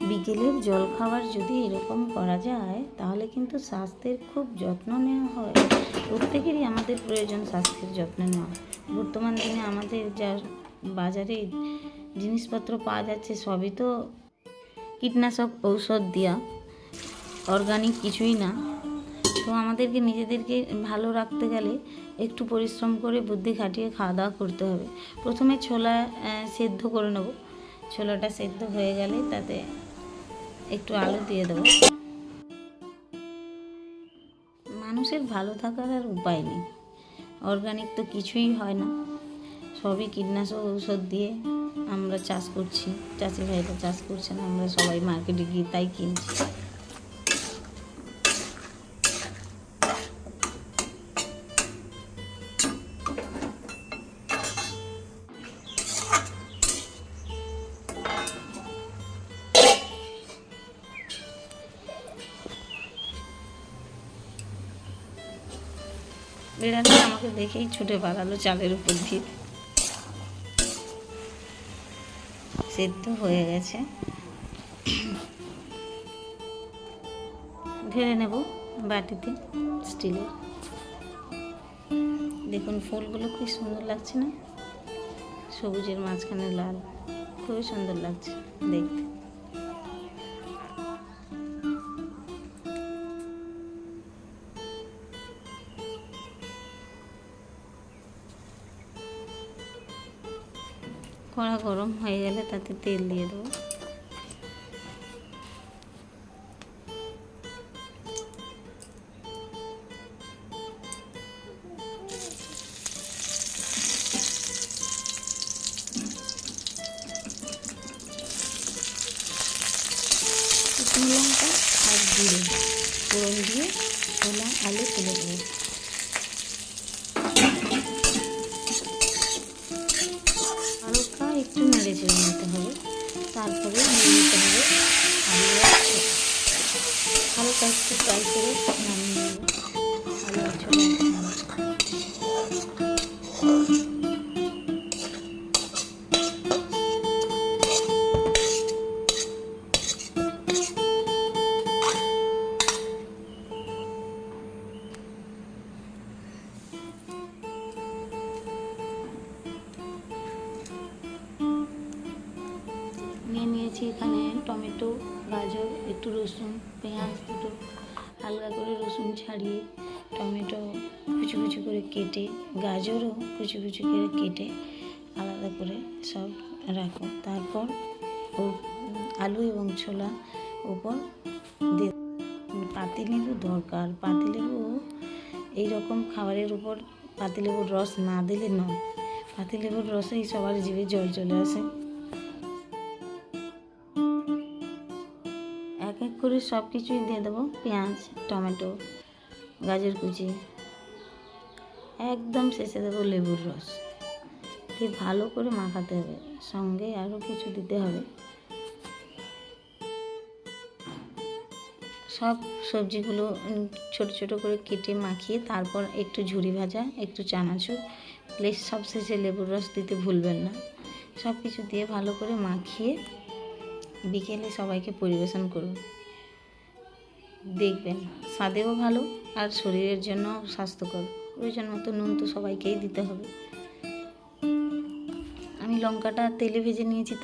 বিকেলের জলখাবার যদি এরকম করা যায়, তাহলে কিন্তু স্বাস্থ্যের খুব যত্ন নেওয়া হয়। প্রত্যেকেরই আমাদের প্রয়োজন স্বাস্থ্যের যত্ন নেওয়া। বর্তমান দিনে আমাদের যা বাজারে জিনিসপত্র পাওয়া যাচ্ছে, সবই তো কীটনাশক ঔষধ দেওয়া অর্গানিক কিছুই না। তো আমাদেরকে নিজেদেরকে ভালো রাখতে গেলে একটু পরিশ্রম করে বুদ্ধি খাটিয়ে খাওয়া দাওয়া করতে হবে। প্রথমে ছোলা সেদ্ধ করে নেব। ছোলাটা সেদ্ধ হয়ে গেলে তাতে একটু আলু দিয়ে দেবো। মানুষের ভালো থাকার আর উপায় নেই। অর্গানিক তো কিছুই হয় না। সবই কীটনাশক ঔষধ দিয়ে আমরা চাষ করছি। চাষি ভাইরা চাষ করছেন, আমরা সবাই মার্কেটে গিয়ে তাই কিনছি। বিড়ালটা আমাকে দেখেই ছুটে পালালো চালের উপর দিয়ে। সেদ্ধ হয়ে গেছে। ঢেলে নেব বাটিতে স্টিলের দেখুন, ফুলগুলো খুব সুন্দর লাগছে না? সবুজের মাঝখানে লাল, খুবই সুন্দর লাগছে দেখতে। কড়া গরম হয়ে গেলে তাতে তেল দিয়ে দেবো। শুকনো লঙ্কা আর জিরে ফোড়ন দিয়ে ছোলা আলু তুলে দেবো হালকা একটু নেড়ে চেড়ে নিতে হবে তারপরে নিয়ে নিতে হবে। আলু হালকা একটু ফ্রাই করে নামিয়ে নিয়েছি এখানে টমেটো, গাজর, একটু রসুন, পেঁয়াজ দুটো হালকা করে রসুন ছাড়িয়ে টমেটো কুচি কুচি করে কেটে, গাজরও কুচি কুচি করে কেটে আলাদা করে সব রাখো। তারপর আলু এবং ছোলা ওপর দিয়ে পাতিলেবু দরকার, পাতিলেবু এই রকম খাবারের উপর পাতিলেবুর রস না দিলে নয়। পাতিলেবুর রসেই সবার জিভে জল চলে আসে। এক করে সব কিছুই দিয়ে দেবো, পেঁয়াজ, টমেটো, গাজর কুচি, একদম শেষে দেবো লেবুর রস। দিয়ে ভালো করে মাখাতে হবে, সঙ্গে আরও কিছু দিতে হবে। সব সবজিগুলো ছোট ছোট করে কেটে মাখিয়ে তারপর একটু ঝুরি ভাজা, একটু চানাচুর প্লেস সব শেষে লেবুর রস দিতে ভুলবেন না। সব কিছু দিয়ে ভালো করে মাখিয়ে বিকেলে সবাইকে পরিবেশন করুন। দেখবেন, স্বাদেও ভালো আর শরীরের জন্য স্বাস্থ্যকর। প্রয়োজন মতো নুন তো সবাইকেই দিতে হবে। আমি লঙ্কাটা তেলে ভেজে নিয়েছি